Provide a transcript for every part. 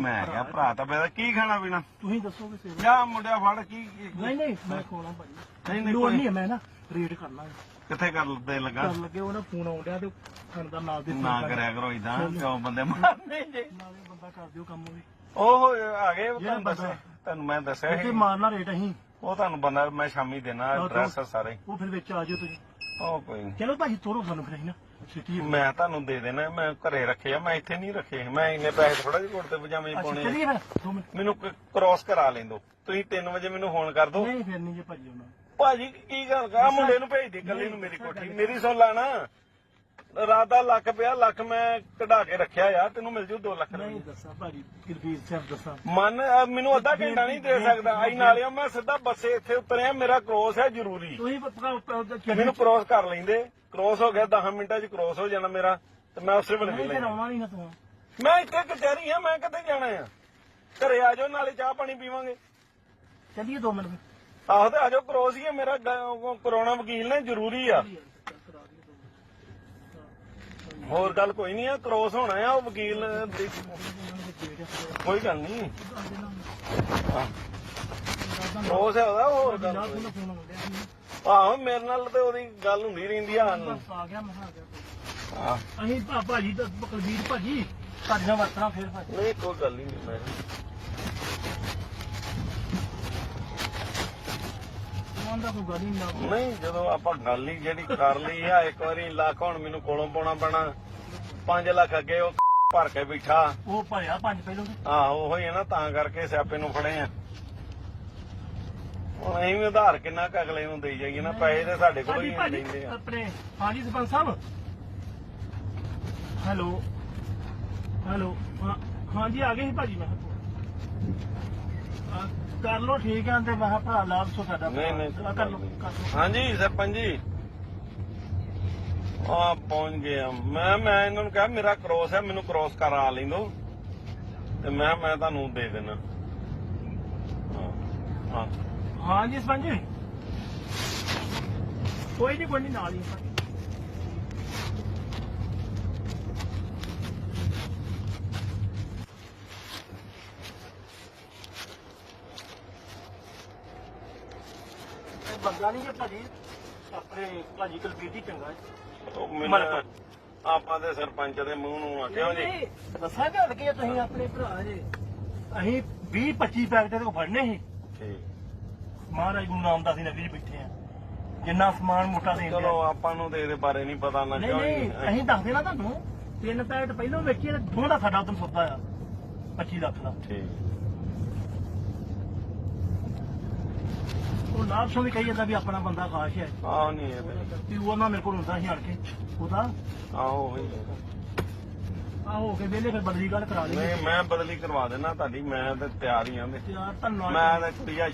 ਮੈਂ ਕਿਹਾ ਭਰਾ ਤਾਂ ਮੇਰਾ ਕੀ ਖਾਣਾ ਪੀਣਾ? ਤੁਸੀਂ ਦੱਸੋਗੇ ਸੇਵਾ? ਜਾ ਮੁੰਡਿਆ ਫੜ ਕੀ ਕੀ- ਨਹੀਂ ਨਹੀਂ ਮੈਂ ਖੋਣਾ ਭਾਜੀ। ਨਹੀਂ ਨਹੀਂ ਲੋੜ ਕੋਈ ਨਹੀਂ ਹੈ, ਮੈਂ ਨਾ ਰੇਡ ਕਰਨਾ ਹੈ। ਕਿੱਥੇ ਕਰ ਦੇ ਲੱਗਾ? ਕਰਨ ਲੱਗੇ ਉਹ ਨਾ ਫੋਨ ਆਉਣ ਡਿਆ ਤੇ ਖਾਣ ਦਾ ਨਾਲ ਦੇ ਨਾ ਕਰਿਆ ਕਰੋ ਇਦਾਂ ਕਿਉਂ ਬੰਦੇ ਮਾਰਨੇ ਜੇ? ਨਾਲੇ ਬੰਦਾ ਕਰ ਦਿਓ ਕੰਮ ਵੀ। ਉਹ ਆ ਗਏ ਉਹ ਤੁਹਾਨੂੰ ਦੱਸਿਆ ਤੁਹਾਨੂੰ ਮੈਂ ਦੱਸਿਆ ਸੀ। ਮਾਰਨਾ ਰੇਟ ਅਸੀਂ। ਉਹ ਤੁਹਾਨੂੰ ਬੰਦਾ ਮੈਂ ਸ਼ਾਮੀ ਦੇਣਾ ਐਡਰੈਸ ਸਾਰੇ। ਉਹ ਫਿਰ ਵਿੱਚ ਆ ਜਾਓ ਤੁਸੀਂ। ਉਹ ਕੋਈ ਨਹੀਂ ਚਲੋ ਭਾਜੀ ਤੋਰੋ ਸਾਨੂੰ ਫਿਰ ਅਸੀਂ ਨਾ ਸਿੱਟੀ ਮੈਂ ਤੁਹਾਨੂੰ ਦੇ ਦੇਣਾ ਮੈਂ ਘਰੇ ਰੱਖੇ ਆ ਮੈਂ ਇੱਥੇ ਨਹੀਂ ਰੱਖੇ। ਮੈਂ ਇੰਨੇ ਪੈਸੇ ਥੋੜਾ ਜਿਹੇ ਕੁੜਤੇ ਪਜਾਮੇ 'ਚ ਅੱਛਾ ਪਾਉਣੇ ਆ। ਚਲੀਏ ਫਿਰ ਦੋ ਮਿੰਟ। ਮੈਨੂੰ ਕ੍ਰੋਸ ਕਰਾ ਲੈਂਦੋ। ਤੁਸੀਂ 3 ਵਜੇ ਮੈਨੂੰ ਫੋਨ ਕਰ ਦਿਓ। ਨਹੀਂ ਫਿਰ ਨਹੀਂ ਜੇ ਭਾਜੀ ਉਹਨਾਂ ਭਾਜੀ ਕੀ ਗੱਲ ਕਾ ਮੁੰਡੇ ਨੂੰ ਭੇਜ ਦੇ ਕੱਲੇ ਨੂੰ ਮੇਰੀ ਕੋਠੀ ਮੇਰੀ ਸੁਣ ਲੈਣਾ। ਰਾਤ ਦਾ ਲੱਖ ਪਿਆ ਲੱਖ ਮੈਂ ਕਢਾ ਕੇ ਰੱਖਿਆ ਆ ਤੈਨੂੰ ਮਿਲ ਜੂ 2 ਲੱਖ ਨਹੀਂ ਰੁਪਏ ਦੱਸਾਂ ਭਾਜੀ ਕਿਰਪੀਰ ਸਾਹਿਬ ਦੱਸਾਂ। ਮਨ ਅਹ ਮੈਨੂੰ ਅੱਧਾ ਘੰਟਾ ਨਹੀਂ ਦੇ ਸਕਦਾ। ਆਈ ਨਾਲਿਓ ਮੈਂ ਸਿੱਧਾ ਬੱਸੇ ਇੱਥੇ ਉਤਰਿਆ ਮੇਰਾ ਕ੍ਰੋਸ ਹੈ ਜ਼ਰੂਰੀ। ਤੁਸੀਂ ਪਕਾ ਮੈਨੂੰ ਕ੍ਰੋਸ ਕਰ ਲੈਂਦੇ। ਕ੍ਰੋਸ ਹੋ ਗਿਆ 10 ਮਿੰਟਾਂ 'ਚ ਕ੍ਰੋਸ ਹੋ ਜਾਣਾ ਮੇਰਾ ਤੇ ਮੈਂ ਉਸੇ ਵੇਲੇ ਆਉਣਾ ਨਹੀਂ ਨਾ ਤੂੰ। ਮੈਂ ਇੱਥੇ ਕਚਹਿਰੀ ਆ ਮੈਂ ਕਿੱਥੇ ਜਾਣਾ ਆ? ਘਰੇ ਆ ਜਾਓ ਨਾਲੇ ਚਾਹ ਪਾਣੀ ਪੀਵਾਂਗੇ। ਚਲੀਏ ਦੋ ਮਿੰਟ ਫਿਰ। ਆਹੋ ਤੇ ਆ ਜਾਓ ਕ੍ਰੋਸ ਹੀ ਆ ਮੇਰਾ ਗ- ਕਰੋਨਾ ਵਕੀਲ ਨੇ ਜ਼ਰੂਰੀ ਆ। ਹੋਰ ਗੱਲ ਕੋਈ ਨਹੀਂ ਆ ਕ੍ਰੋਸ ਹੋਣਾ ਆ ਉਹ ਵਕੀਲ ਦੀ- ਕੋਈ ਗੱਲ ਨਹੀਂ। ਕ੍ਰੋਸ ਹੈ ਉਹਦਾ ਹੋਰ ਗੱਲ ਕੋਈ। ਆਹੋ ਮੇਰੇ ਨਾਲ ਤੇ ਉਹਦੀ ਗੱਲ ਹੁੰਦੀ ਰਹਿੰਦੀ ਆ। ਆਹ, ਅਸੀਂ ਭਾਜੀ ਤਾਂ ਕੁਲਵੀਰ ਭਾਜੀ ਤੁਹਾਡੀਆਂ ਵਰਤਣਾ ਫਿਰ ਭਾਜੀ। ਨਹੀਂ ਕੋਈ ਗੱਲ ਹੀ ਨਹੀਂ ਮੈਂ ਉਹਨਾਂ ਦਾ ਕੋਈ ਗੱਲ ਹੀ ਨਾ ਨਹੀਂ ਜਦੋਂ ਆਪਾਂ ਗੱਲ ਹੀ ਜਿਹੜੀ ਕਰ ਲਈ ਆ ਇੱਕ ਵਾਰੀ ਲੱਖ ਹੁਣ ਮੈਨੂੰ ਕੋਲੋਂ ਪਾਉਣਾ ਪੈਣਾ। 5 ਲੱਖ ਅੱਗੇ ਉਹ ਭਰ ਕੇ ਬੈਠਾ। ਉਹ ਭਰਿਆ ਪੰਜ ਪਹਿਲੋਂ ਤੇ। ਆਹੋ ਉਹ ਹੀ ਹੈ ਨਾ ਤਾਂ ਕਰਕੇ ਸਿਆਪੇ ਨੂੰ ਫੜੇ ਆ। ਹੁਣ ਅਸੀਂ ਵੀ ਉਧਾਰ ਕਿੰਨਾ ਕੁ ਅਗਲੇ ਨੂੰ ਦੇਈ ਜਾਈਏ ਨਾ ਪੈਸੇ ਤੇ ਸਾਡੇ ਕੋਲ ਹੀ ਭਾਜੀ ਭਾਜੀ ਲੈਂਦੇ ਆ। ਆਪਣੇ ਹਾਂਜੀ ਸਰਪੰਚ ਸਾਹਿਬ। ਹੈਲੋ। ਹੈਲੋ। ਹਾਂ- ਹਾਂਜੀ ਆ ਗਏ ਸੀ ਭਾਜੀ ਮੈਂ ਕਿਹਾ। ਕਰ ਲੋ ਠੀਕ ਆ ਤੇ ਮੈਂ ਕਿਹਾ ਭਰਾ ਲਾਭ ਸੋ ਸਾਡਾ ਨਹੀਂ ਨਹੀਂ ਭਰਾ। ਕਰ ਲੋ ਕਰ ਲੋ ਹਾਂਜੀ ਸਰਪੰਚ ਜੀ। ਆ ਪਹੁੰਚ ਗਏ ਆ। ਮੈਂ ਮੈਂ ਇਹਨਾਂ ਨੂੰ ਕਿਹਾ ਮੇਰਾ ਕ੍ਰੋਸ ਹੈ ਮੈਨੂੰ ਕ੍ਰੋਸ ਕਰਾ ਲੈਂਦੋ। ਤੇ ਮੈਂ ਮੈਂ ਤੁਹਾਨੂੰ ਦੇ ਦੇਣਾ ਹਾਂ ਹਾਂ। ਹਾਂਜੀ ਸਰਪੰਚ ਜੀ। ਕੋਈ ਨਹੀਂ ਕੋਈ ਨਹੀਂ ਨਾਲ ਹੀ ਆ। ਬੰਦਾ ਨਹੀਂ ਜੇ ਭਾਜੀ। ਆਪਣੇ ਭਾਜੀ ਕੁਲਬੀਰ ਦੀ ਚੰਗਾ ਹੈ। ਉਹ ਮੈਨੂੰ ਮਲਕ। ਆਪਾਂ ਦੇ ਸਰਪੰਚ ਦੇ ਮੂੰਹ ਨੂੰ ਆ ਕਿਉਂ ਜੀ? ਨਹੀਂ, ਦੱਸਾਂ ਕਿ ਅੜਕੇ ਤੁਸੀਂ ਆਪਣੇ ਭਰਾ ਜੇ। ਅਸੀਂ 20 25 ਪੈਕਟ ਦੇ ਕੋ ਫੜਨੇ ਸੀ। ਠੀਕ। ਮਹਾਰਾਜ ਗੁਰੂ ਰਾਮਦਾਸ ਨਗਰੀ ਬੈਠੇ ਆ। ਜਿੰਨਾ ਸਮਾਨ ਮੋਟਾ ਦੇ ਚਲੋ ਆਪਾਂ ਨੂੰ ਤੇ ਇਹਦੇ ਬਾਰੇ ਨਹੀਂ ਪਤਾ ਨਾ ਨਹੀਂ ਕਿਉਂ ਨਹੀਂ ਜੀ ਅਸੀਂ ਦੱਸਦੇ ਨਾ ਤੁਹਾਨੂੰ। ਤਿੰਨ ਪੈਕਟ ਪਹਿਲਾਂ ਵੇਚੇ ਦਾ ਸਾਡਾ ਉਦੋਂ ਸੌਦਾ ਆ। 25 ਲੱਖ ਦਾ। ਠੀਕ। ਉਹ ਲਾਭ ਸੋ ਵੀ ਕਹੀ ਜਾਂਦਾ ਵੀ ਆਪਣਾ ਬੰਦਾ ਖਾਸ ਹੈ। ਆਹ ਨਹੀਂ ਇਹ ਤੇ ਵੀ ਉਹ ਨਾ ਮੇਰੇ ਕੋਲ ਹੁੰਦਾ ਸੀ ਅੜ ਕੇ। ਉਹਦਾ? ਆਹੋ ਉਹੀ ਹੈ। ਆ ਹੋ ਕੇ ਵੇਲੇ ਫਿਰ ਬਦਲੀ ਗੱਲ ਕਰਾ ਲਈ। ਨਹੀਂ ਮੈਂ ਬਦਲੀ ਕਰਵਾ ਦੇਣਾ ਤੁਹਾਡੀ ਮੈਂ ਤੇ ਤਿਆਰ ਹੀ ਆਂ ਤੇ ਤੇ ਯਾਰ ਧੰਨਵਾਦ ਮੈਂ ਤਾਂ ਕੁੜੀਆ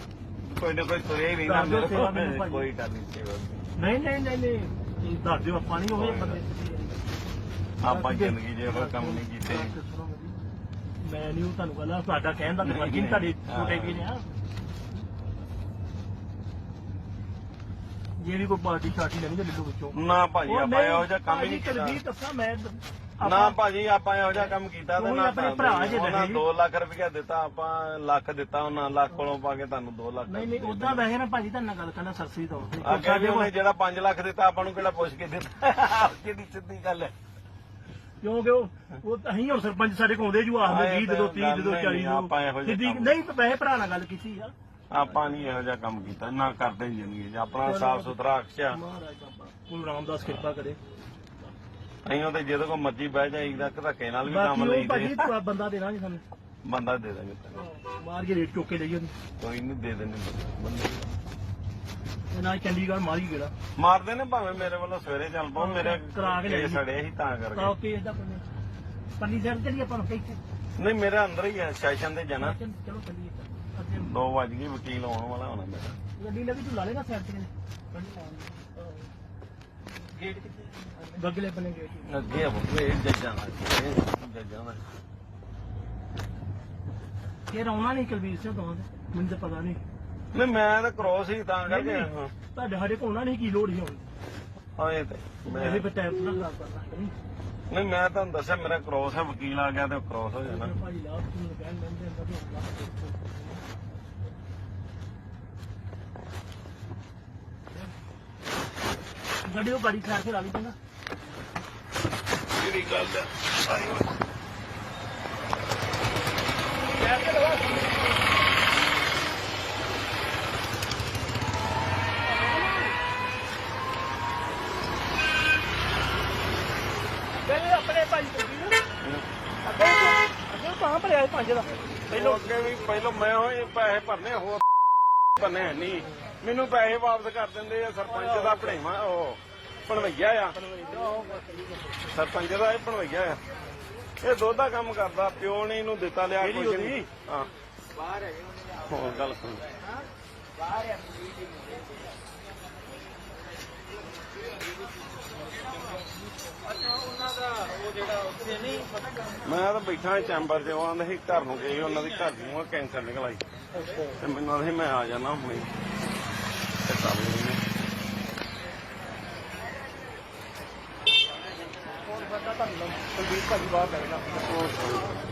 ਕੋਈ ਨਾ ਕੋਈ ਤੁਰੇ ਹੀ ਦਿਓ ਮੇਰੇ ਕੋਲ। ਕੋਈ ਡਰ ਨਹੀਂ ਸੇਵਾ। ਦੀ। ਨਹੀਂ ਨਹੀਂ ਨਹੀਂ ਨਹੀਂ। ਤੁਸੀਂ ਦੱਸ ਦਿਓ ਆਪਾਂ ਨਹੀਂ ਉਹ ਬੰਦੇ। ਆਪਾਂ ਜ਼ਿੰਦਗੀ 'ਚ ਇਹੋ ਕੰਮ ਨਹੀਂ ਕੀਤੇ। ਮੈਂ ਨਹੀਂ ਉਹ ਤੁਹਾਨੂੰ ਕਹਿੰਦਾ ਤੁਹਾਡਾ ਕਹਿਣ ਦਾ ਤਾਂ ਮਰਜ਼ੀ ਨਹੀਂ। ਤੁਹਾਡੇ ਛੋਟੇ ਵੀ ਨੇ ਆ। ਜੇ ਵੀ ਕੋਈ ਪਾਰਟੀ ਸ਼ਾਰਟੀ ਲੈਣੀ ਤਾਂ ਲੈ ਲਓ ਵਿੱਚੋਂ। ਨਾ ਭਾਜੀ ਉਹ ਆਪਾਂ ਨਹੀਂ, ਇਹੋ ਜਿਹਾ ਕੰਮ ਹੀ ਭਾਜੀ ਨਹੀਂ ਕੁਲਵੀਰ ਕੀਤਾ ਦੱਸਾਂ ਮੈਂ ਨਾ ਭਾਜੀ ਆਪਾਂ ਇਹੋ ਜਿਹਾ ਕੰਮ ਕੀਤਾ ਤੇ ਉਹੀ ਨਾ ਆਪਣੇ ਭਰਾ ਜੇ ਉਹਨਾਂ ਰਹੇ। 2 ਲੱਖ ਰੁਪਇਆ ਦਿੱਤਾ ਆਪਾਂ ਲੱਖ ਦਿੱਤਾ ਉਹਨਾਂ ਲੱਖ ਕੋਲੋਂ ਪਾ ਕੇ ਤੁਹਾਨੂੰ 2 ਲੱਖ ਨਹੀਂ ਨਹੀਂ ਉਦਾਂ ਵੈਸੇ ਨਾ ਭਾਜੀ ਤੁਹਾਡੇ ਨਾਲ ਗੱਲ ਕਰਨਾ ਸਰਸਰੀ ਤੌਰ ਤੇ ਅੱਗੇ ਵੀ ਉਹਨੇ ਜਿਹੜਾ 5 ਲੱਖ ਦਿੱਤਾ ਆਪਾਂ ਨੂੰ ਕਿਹੜਾ ਪੁੱਛ ਕੇ ਦਿੱਤਾ? ਸਿੱਧੀ ਗੱਲ ਹੈ? ਕਿਉਂਕਿ ਉਹ ਉਹ ਅਸੀਂ ਹੁਣ ਸਰਪੰਚ ਸਾਡੇ ਕੋਲ ਆਉਂਦੇ ਜੂ ਆਖਦੇ ਹਾਂ, 20 ਦੇ ਦੋ 30 ਦੇ ਦੋ ਨਹੀਂ, 40 ਦੇ ਆਪਾਂ ਇਹੋ ਦੋ ਜਿਹੇ ਸਿੱਧੀ ਕੰਮ- ਨਹੀਂ ਵੈਸੇ ਭਰਾ ਨਾਲ ਗੱਲ ਕੀਤੀ ਆ। ਆਪਾਂ ਨਹੀਂ ਇਹੋ ਜਿਹਾ ਕੰਮ ਕੀਤਾ ਨਾ ਕਰਦੇ ਜ਼ਿੰਦਗੀ 'ਚ ਆਪਣਾ ਸਾਫ਼ ਸੁਥਰਾ ਅਕਸ਼ਾ ਮਹਾਰਾਜ ਬਾਬਾ ਗੁਰੂ ਰਾਮਦਾਸ ਕਿਰਪਾ ਕਰੇ। ਅਸੀਂ ਉਹਦੇ ਜਿਹਦੇ ਕੋਲ ਮਰਜ਼ੀ ਬਹਿ ਜਾਈਦਾ ਧੱਕੇ ਨਾਲ ਵੀ ਕੰਮ ਬਾਕੀ ਉਹ ਭਾਜੀ ਲਈਦੇ ਤੂੰ ਬੰਦਾ ਸਾਨੂੰ। ਦੇ ਦਾਂਗੇ। ਤੈਨੂੰ। ਮਾਰ ਕੇ ਰੇਟ ਚੁੱਕ ਕੇ ਲਈਏ ਉਹਨੂੰ। ਕੋਈ ਨਹੀਂ ਦੇ ਦੇਣੇ ਬੰਦੇ ਤੇ ਨਾਲ ਚੰਡੀਗੜ੍ਹ ਮਾਰੀ ਗੇੜਾ ਮਾਰਦੇ ਨੇ ਭਾਵੇਂ ਮੇਰੇ ਵੱਲੋਂ ਸਵੇਰੇ ਚੱਲ ਪਾਓ ਮੇਰੇ ਕਰਾ ਕੇ ਲੈ ਜੀ। ਸੜੇ ਸੀ ਤਾਂ ਤਾਂ ਕਰਕੇ ਕੇਸ ਦਾ ਪੰਨੇ। ਪੰਨੀ ਸਾਹਿਬ ਚਲੀ ਆਪਾਂ ਨੂੰ ਕਹੀ ਨਹੀਂ ਮੇਰੇ ਅੰਦਰ ਹੀ ਹੈ ਸੈਸ਼ਨ ਦੇ ਜਾਣਾ। ਚਲੋ ਚੱਲੀਏ। 2 ਵਜ ਗਏ ਵਕੀਲ ਆਉਣ ਵਾਲਾ ਹੋਣਾ ਮੇਰਾ। ਗੱਡੀ ਲੱਗੀ ਤੂੰ ਲਾ ਲੈਣਾ ਸਾਈਡ ਤੇ ਗੇਟ ਕਿੱਥੇ? ਗੱਗਲੇ ਬਣੇ ਗੇਟ ਅੱਗੇ ਆ ਇਹ ਜੱਜਾਂ ਨਾਲ ਜੱਜਾਂ ਨਾਲ ਫੇਰ ਆਉਣਾ ਨਹੀਂ ਕੁਲਵੀਰ ਸਿੰਘ ਤੋਂ ਮੈਨੂੰ ਤਾਂ ਪਤਾ ਨਹੀਂ। ਨਹੀਂ ਮੈਂ ਤਾਂ ਕ੍ਰੋਸ ਹੀ ਤਾਂ ਕਰਕੇ। ਤੁਹਾਡੇ ਕੋਲ ਆਉਣਾ ਨਹੀਂ ਕੀ ਲੋੜ ਸੀ ਹੁਣ ਹਾਂ ਇਹ ਤੇ ਇਹ ਮੈਂ ਵੀ ਟਾਈਮ ਪੂਰਾ ਖਰਾਬ ਕਰਨਾ ਨਹੀਂ? ਨਹੀਂ ਮੈਂ ਤੁਹਾਨੂੰ ਦੱਸਿਆ ਮੇਰਾ ਕ੍ਰੋਸ ਹੈ ਵਕੀਲ ਆ ਗਿਆ ਤੇ ਕ੍ਰੋਸ ਹੋ ਜਾਣਾ। ਭਾਜੀ ਲਾਸਟ ਨੂੰ ਕਹਿਣ ਲੈਂਦੇ ਅੰਦਰ ਨੂੰ ਗੱਡੀ ਉਹ ਗਾੜੀ ਖੈਰ ਕੇ ਲਾ ਲਈ ਚੰਗਾ ਕਿਹੜੀ ਗੱਲ ਹੈ ਲਵਾ ਅੱਗੇ ਵੀ ਪਹਿਲੋਂ ਮੈਂ ਹੋਏ ਪੈਸੇ ਭਰਨੇ ਹੋਰ ਹੈ ਨਹੀਂ। ਮੈਨੂੰ ਪੈਸੇ ਵਾਪਸ ਕਰ ਦਿੰਦੇ ਆ ਸਰਪੰਚ ਦਾ ਭਣੇਵਾ ਉਹ ਭਣਵਈਆ ਆ। ਸਰਪੰਚ ਦਾ ਇਹ ਭਣਵਈਆ ਆ। ਇਹ ਦੁੱਧ ਦਾ ਕੰਮ ਕਰਦਾ ਪਿਓ ਨੇ ਇਹਨੂੰ ਦਿੱਤਾ ਲਿਆ ਉਹਦੀ? ਨਹੀਂ। ਹਾਂ। ਬਾਹਰ ਹੈ ਹੋਰ ਗੱਲ ਸੁਣ। ਬਾਹਰ ਹੈ। ਅੱਛਾ ਉਹਨਾਂ ਦਾ ਉਹ ਜਿਹੜਾ ਉੱਥੇ ਨਹੀਂ ਪਤਾ ਕਰ ਮੈਂ ਤਾਂ ਬੈਠਾ ਚੈਂਬਰ 'ਚ ਉਹ ਆਂਦੇ ਸੀ ਘਰ ਨੂੰ ਗਏ ਉਹਨਾਂ ਦੀ ਘਰ ਨੂੰ ਕੈਂਸਰ ਨਿਕਲ ਆਈ। ਤੇ ਮੈਨੂੰ ਸੀ ਮੈਂ ਆ ਜਾਣਾ ਹੁਣੇ ਤੇ ਕਰ ਲੈਂਦੇ ਹੁਣ ਬੰਦਾ ਤੁਹਾਨੂੰ ਕੁਲਦੀਪ ਭਾਜੀ ਬਾਹਰ ਬੈਠਾ ਹੋਰ।